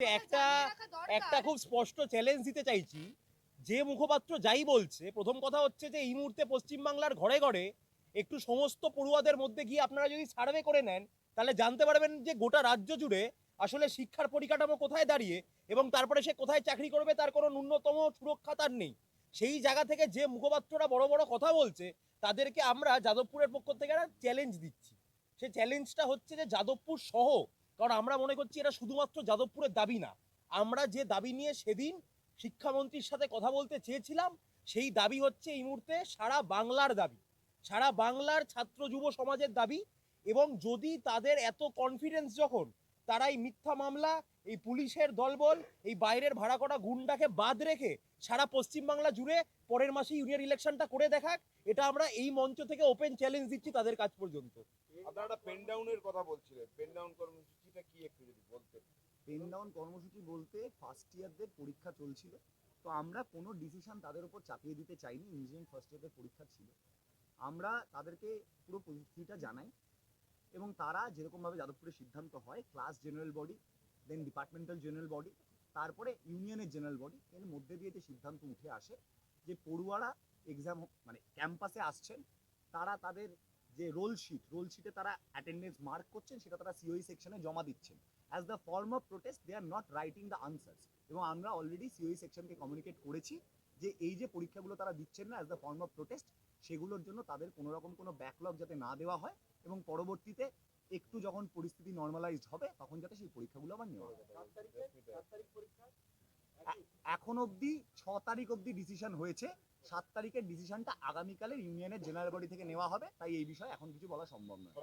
একটা একটা খুব স্পষ্ট চ্যালেঞ্জ দিতে চাইছি। যে মুখপাত্র যাই বলছে প্রথম কথা হচ্ছে যে এই মুহূর্তে পশ্চিমবাংলার ঘরে ঘরে একটু সমস্ত পড়ুয়াদের মধ্যে গিয়ে আপনারা যদি সার্ভে করে নেন তাহলে জানতে পারবেন যে গোটা রাজ্য জুড়ে আসলে শিক্ষার পরিকাঠামো কোথায় দাঁড়িয়ে এবং তারপরে সে কোথায় চাকরি করবে তার কোনো ন্যূনতম সুরক্ষা তার নেই। সেই জায়গা থেকে যে মুখপাত্ররা বড় বড় কথা বলছে তাদেরকে আমরা যাদবপুরের পক্ষ থেকে একটা চ্যালেঞ্জ দিচ্ছি। সেই চ্যালেঞ্জটা হচ্ছে যে যাদবপুর সহ কারণ আমরা মনে করছি এটা শুধুমাত্র যাদবপুরের দাবি না। আমরা যে দাবি নিয়ে সেদিন শিক্ষামন্ত্রীর সাথে কথা বলতে চেয়েছিলাম, সেই দাবি হচ্ছে এই মুহূর্তে সারা বাংলার দাবি। সারা বাংলার ছাত্র যুব সমাজের দাবি এবং যদি তাদের এত কনফিডেন্স যখন তারা এই মিথ্যা মামলা, এই পুলিশের দলবল, এই বাইরের ভাড়া করা গুন্ডাকে বাদ রেখে সারা পশ্চিমবাংলা জুড়ে পরের মাসে ইউনিয়ন ইলেকশনটা করে দেখাক, এটা আমরা এই মঞ্চ থেকে ওপেন চ্যালেঞ্জ দিচ্ছি তাদের কাজ পর্যন্ত। আপনারা পেন ডাউনের কথা বলছিলেন। পেন ডাউন কর্মসূচিটা কি একটু যদি বলতেন? পেন ডাউন কর্মসূচি বলতে ফার্স্ট ইয়ারদের পরীক্ষা চলছিল। তো আমরা কোনো ডিসিশন তাদের উপর চাপিয়ে দিতে চাইনি ইঞ্জিনিয়ারিং ফার্স্ট পরীক্ষা ছিল। আমরা তাদেরকে পুরো পরিস্থিতিটা জানাই এবং তারা যেরকমভাবে যাদবপুরের সিদ্ধান্ত হয় class general body then departmental general body তারপরে ইউনিয়নের জেনারেল বডি এর মধ্যে দিয়ে যে সিদ্ধান্ত উঠে আসে, যে পড়ুয়ারা এক্সাম মানে ক্যাম্পাসে আসছেন, তারা তাদের যে রোল শিট রোল শিটে তারা অ্যাটেন্ডেন্স মার্ক করছেন সেটা তারা সিওই সেকশনে জমা দিচ্ছেন। As the form of protest they are not writing the answers এবং আমরা অলরেডি সিওই সেকশনকে কমিউনিকেট করেছি যে এই যে পরীক্ষাগুলো তারা দিচ্ছেন না as the form of protest সেগুলোর জন্য তাদের কোনো রকম কোনো ব্যাকলগ যাতে না দেওয়া হয় এবং পরবর্তীতে একটু যখন পরিস্থিতি নর্মালাইজড হবে তখন যাতে সেই পরীক্ষাগুলো আবার নেওয়া হয়। এখন অবধি ছ তারিখ অবধি ডিসিশন হয়েছে। সাত তারিখের ডিসিশনটা আগামীকালের ইউনিয়নের জেনারেল বডি থেকে নেওয়া হবে। তাই এই বিষয়ে এখন কিছু বলা সম্ভব নয়।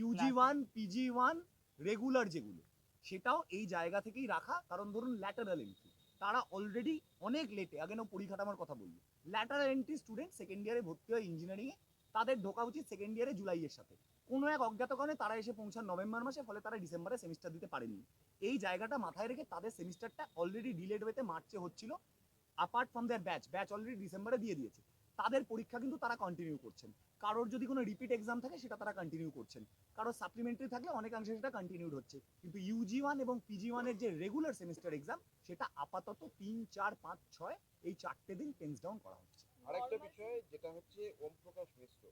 UG one PG one regular যেগুলো সেটাও এই জায়গা থেকেই রাখা। কারণ ধরুন ল্যাটারাল এন্ট্রি তারা অলরেডি অনেক লেটে আগে পরিকাঠামোর কথা বললি। ল্যাটারাল এন্ট্রি স্টুডেন্ট সেকেন্ড ইয়ারে ভর্তি হয় ইঞ্জিনিয়ারিংয়ে তাদের ঢোকা উচিত সেকেন্ড ইয়ারে জুলাইয়ের সাথে। কোনো এক অজ্ঞাত কারণে তারা এসে পৌঁছান নভেম্বর মাসে ফলে তারা ডিসেম্বরে সেমিস্টার দিতে পারেনি। এই জায়গাটা মাথায় রেখে তাদের সেমিস্টারটা অলরেডি ডিলেড ওয়েতে মার্চে হচ্ছিল। Apart from their batch batch already ডিসেম্বরে দিয়ে দিয়েছে। তাদের পরীক্ষা কিন্তু তারা কন্টিনিউ করছেন। কারোর যদি কোনো রিপিট এক্সাম থাকে, সেটা তারা কন্টিনিউ করছেন। কারও সাপ্লিমেন্টারি থাকলে অনেকাংশে সেটা কন্টিনিউড হচ্ছে। কিন্তু ইউজি ওয়ান এবং পিজি ওয়ানের যে রেগুলার সেমিস্টার এক্সাম সেটা আপাতত তিন, চার, পাঁচ, ছয়, এই চারটে দিন টেন্স ডাউন করা হচ্ছে। আরেকটা বিষয়, যেটা হচ্ছে ওম প্রকাশ মিশ্র।